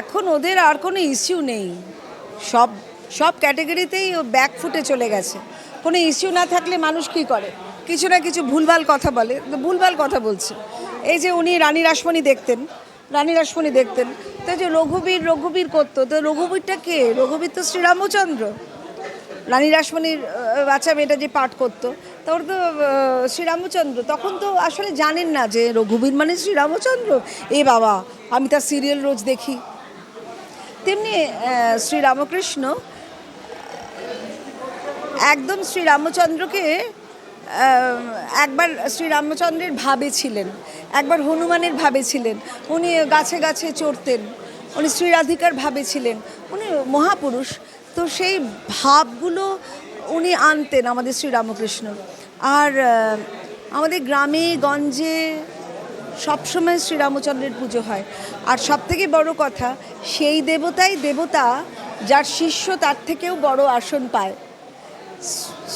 এখন ওদের আর কোনো ইস্যু নেই। সব সব ক্যাটাগরিতেই ও ব্যাক ফুটে চলে গেছে। কোনো ইস্যু না থাকলে মানুষ কি করে? কিছু না কিছু ভুলভাল কথা বলে, ভুলভাল কথা বলছে। এই যে উনি রানী রাসমণি দেখতেন, রানী রাসমণি দেখতেন, তো যে রঘুবীর রঘুবীর করতো, তো রঘুবীরটা কে? রঘুবীর তো শ্রীরামচন্দ্র। রানী রাসমণির বাচ্চা মেয়েটা যে পাঠ করতো তা ওর তো শ্রীরামচন্দ্র। তখন তো আসলে জানেন না যে রঘুবীর মানে শ্রীরামচন্দ্র। এ বাবা, আমি তার সিরিয়াল রোজ দেখি। তেমনি শ্রীরামকৃষ্ণ একদম শ্রীরামচন্দ্রকে একবার শ্রীরামচন্দ্রের ভাবে ছিলেন, একবার হনুমানের ভাবে ছিলেন, উনি গাছে গাছে চড়তেন, উনি শ্রীরাধিকার ভাবে ছিলেন, উনি মহাপুরুষ, তো সেই ভাবগুলো উনি আনতেন আমাদের শ্রীরামকৃষ্ণ আর আমাদের গ্রামে, গঞ্জে সবসময় শ্রীরামচন্দ্রের পুজো হয়। আর সব থেকে বড় কথা, সেই দেবতাই দেবতা যার শিষ্য তার থেকেও বড় আসন পায়।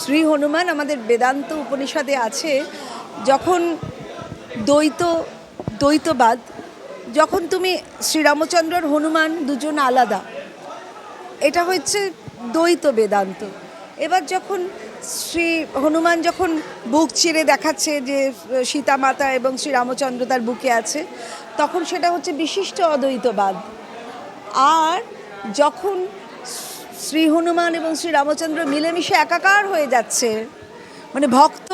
শ্রী হনুমান আমাদের বেদান্ত উপনিষদে আছে, যখন দ্বৈত, দ্বৈতবাদ, যখন তুমি শ্রীরামচন্দ্র আর হনুমান দুজন আলাদা, এটা হচ্ছে দ্বৈত বেদান্ত। এবার যখন শ্রী হনুমান যখন বুক চিরে দেখাচ্ছে যে সীতা মাতা এবং শ্রী রামচন্দ্র তার বুকে আছে, তখন সেটা হচ্ছে বিশিষ্ট অদ্বৈতবাদ। আর যখন শ্রী হনুমান এবং শ্রী রামচন্দ্র মিলেমিশে একাকার হয়ে যাচ্ছে মানে ভক্ত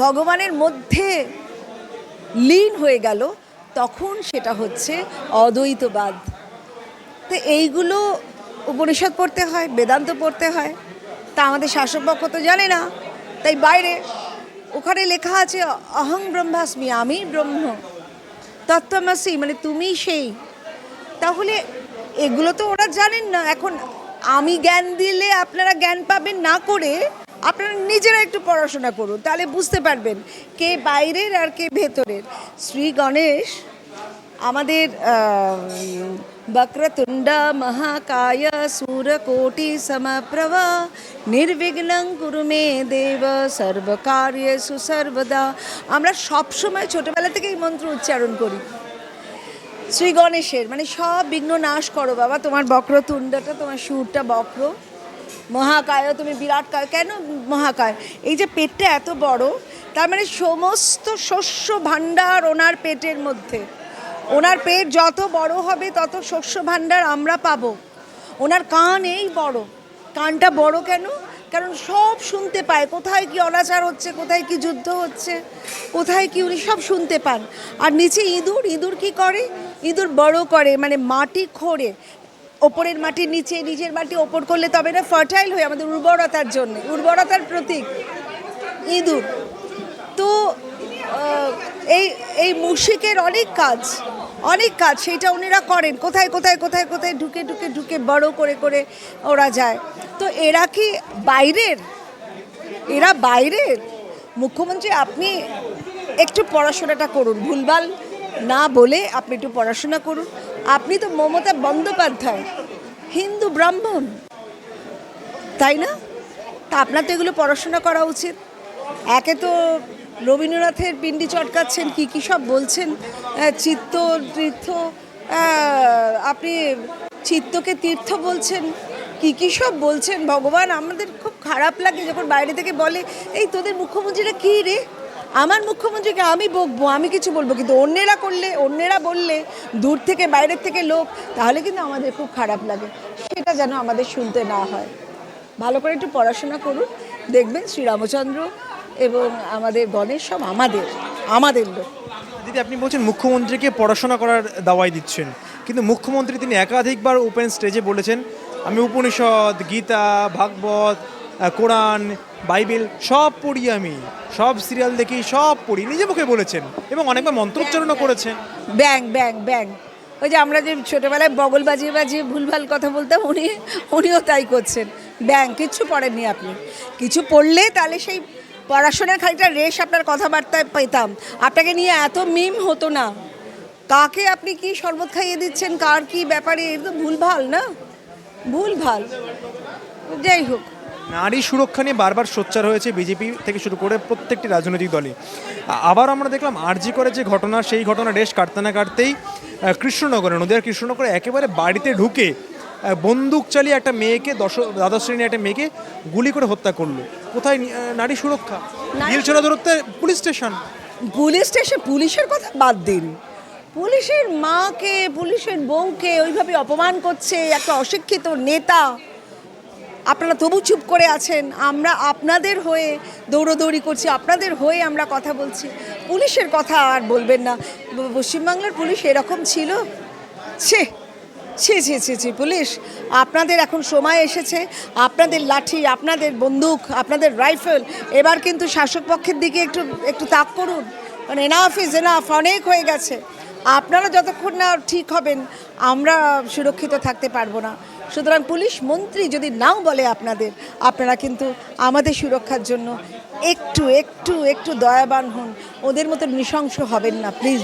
ভগবানের মধ্যে লীন হয়ে গেল, তখন সেটা হচ্ছে অদ্বৈতবাদ। তো এইগুলো উপনিষদ পড়তে হয়, বেদান্ত পড়তে হয়। তা আমাদের শাসকপক্ষ তো জানে না। তাই বাইরে, ওখানে লেখা আছে, অহং ব্রহ্মাস্মি, আমি ব্রহ্ম, তত্ত্বমাসি মানে তুমি সেই। তাহলে এগুলো তো ওরা জানেন না। এখন আমি জ্ঞান দিলে আপনারা জ্ঞান পাবেন না করে আপনারা নিজেরা একটু পড়াশোনা করুন, তাহলে বুঝতে পারবেন কে বাইরের আর কে ভেতরের। শ্রী গণেশ আমাদের বক্রতুণ্ড মহাকায় সূরকোটি সমপ্রভা। নির্বিঘ্নং কুরু মে দেব, সর্বকার্যেষু সুসর্বদা আমরা সবসময় ছোটবেলা থেকে এই মন্ত্র উচ্চারণ করি। শ্রী গণেশের মানে সব বিঘ্ন নাশ করো বাবা, তোমার বক্রতুণ্ডটা, তোমার সুরটা বক্র। মহাকায়, তুমি বিরাট কায়, কেন মহাকায়? এই যে পেটটা এত বড়, তার মানে সমস্ত শস্য ভাণ্ডার ওনার পেটের মধ্যে। ওনার পেট যত বড় হবে, তত শস্য ভাণ্ডার আমরা পাবো। ওনার কান এই বড়। কানটা বড় কেন? কারণ সব শুনতে পায়, কোথায় কি অনাচার হচ্ছে, কোথায় কি যুদ্ধ হচ্ছে, কোথায় কি উনি সব শুনতে পান। আর নিচে ইঁদুর ইঁদুর কি করে? ইঁদুর বড় করে মানে মাটি খোঁড়ে। ওপরের মাটি নিচে নিচের মাটি ওপর করলে তবে না ফার্টাইল হয়ে, আমাদের উর্বরতার জন্য, উর্বরতার প্রতীক। ইঁদুর। তো এই এই মুশিকের অনেক কাজ। অনেক কাজ সেইটা ওনারা করেন। কোথায় কোথায় কোথায় কোথায় ঢুকে ঢুকে ঢুকে বড় করে করে ওরা যায়। তো এরা কি বাইরের? এরা বাইরের? মুখ্যমন্ত্রী, আপনি একটু পড়াশোনাটা করুন। ভুলভাল না বলে আপনি একটু পড়াশোনা করুন। আপনি তো মমতা বন্দ্যোপাধ্যায়, হিন্দু ব্রাহ্মণ, তাই না? তা আপনার তো এগুলো পড়াশোনা করা উচিত। একে তো রবীন্দ্রনাথের পিণ্ডি চটকাচ্ছেন, কি কি সব বলছেন? চিত্ত, তীর্থ আপনি চিত্তকে তীর্থ বলছেন, কি কি সব বলছেন? ভগবান, আমাদের খুব খারাপ লাগে যখন বাইরে থেকে বলে, এই তোদের মুখ্যমন্ত্রীরা কী রে? আমার মুখ্যমন্ত্রীকে আমি বকবো, আমি কিছু বলব, কিন্তু অন্যেরা করলে, অন্যেরা বললে, দূর থেকে, বাইরের থেকে লোক, তাহলে কিন্তু আমাদের খুব খারাপ লাগে। সেটা যেন আমাদের শুনতে না হয়। ভালো করে একটু পড়াশোনা করুন, দেখবেন শ্রীরামচন্দ্র এবং আমাদের গণেশ সব আমাদের আমাদের লোক। দিদি আপনি বলছেন মুখ্যমন্ত্রীকে পড়াশোনা করার দাওয়াই দিচ্ছেন কিন্তু মুখ্যমন্ত্রী তিনি একাধিকবার ওপেন স্টেজে বলেছেন আমি উপনিষদ গীতা ভাগবত কোরআন বাইবেল সব পড়ি আমি সব সিরিয়াল দেখি সব পড়ি নিজে মুখে বলেছেন এবং অনেকবার মন্ত্রোচ্চারণও করেছেন। ব্যাং ব্যাং ব্যাং। ওই যে আমরা যে ছোটোবেলায় বগল বাজিয়ে বাজিয়ে ভুলভাল কথা বলতাম উনি উনিও তাই করছেন। ব্যাং কিচ্ছু পড়েননি আপনি। কিছু পড়লে তাহলে সেই পড়াশোনার খানিকটা রেশ আপনার কথাবার্তায় পেতাম। আপনাকে নিয়ে এত মিম হতো না। কাকে আপনি কি শরবত খাইয়ে দিচ্ছেন? কার কি ব্যাপারে? এ তো ভুল ভালো না? ভুল ভালো যাই হোক। নারী সুরক্ষা নিয়ে বারবার সোচ্চার হয়েছে বিজেপি থেকে শুরু করে প্রত্যেকটি রাজনৈতিক দলই। আ- আবার আমরা দেখলাম আরজি করে যে ঘটনা, সেই ঘটনা রেশ কাটতে না কাটতেই কৃষ্ণনগরে নদীয়ার কৃষ্ণনগরে একেবারে বাড়িতে ঢুকে বন্দুক চালিয়ে একটা মেয়েকে দশ দ্বাদশ শ্রেণির একটা মেয়েকে গুলি করে হত্যা করল। কোথায় নারী সুরক্ষা? নীলচরা দূরত্বে পুলিশ স্টেশন। পুলিশ স্টেশন পুলিশের কথা বাদ দিন। পুলিশের মাকে পুলিশের বউকে ওইভাবে অপমান করছে একটা অশিক্ষিত নেতা। আপনারা তবু চুপ করে আছেন আমরা আপনাদের হয়ে দৌড়োদৌড়ি করছি আপনাদের হয়ে আমরা কথা বলছি। পুলিশের কথা আর বলবেন না। পশ্চিমবাংলার পুলিশ এরকম ছিল? ছে ছি ছি ছি ছি, পুলিশ, আপনাদের এখন সময় এসেছে, আপনাদের লাঠি, আপনাদের বন্দুক, আপনাদের রাইফেল, এবার কিন্তু শাসক পক্ষের দিকে একটু একটু তাক করুন। কারণ এনাফ ইজ এনাফ অনেক হয়ে গেছে। আপনারা যতক্ষণ না ঠিক হবেন, আমরা সুরক্ষিত থাকতে পারব না। সুতরাং পুলিশ মন্ত্রী যদি নাও বলে আপনাদের, আপনারা কিন্তু আমাদের সুরক্ষার জন্য একটু একটু একটু দয়াবান হন। ওদের মতো নৃশংস হবেন না প্লিজ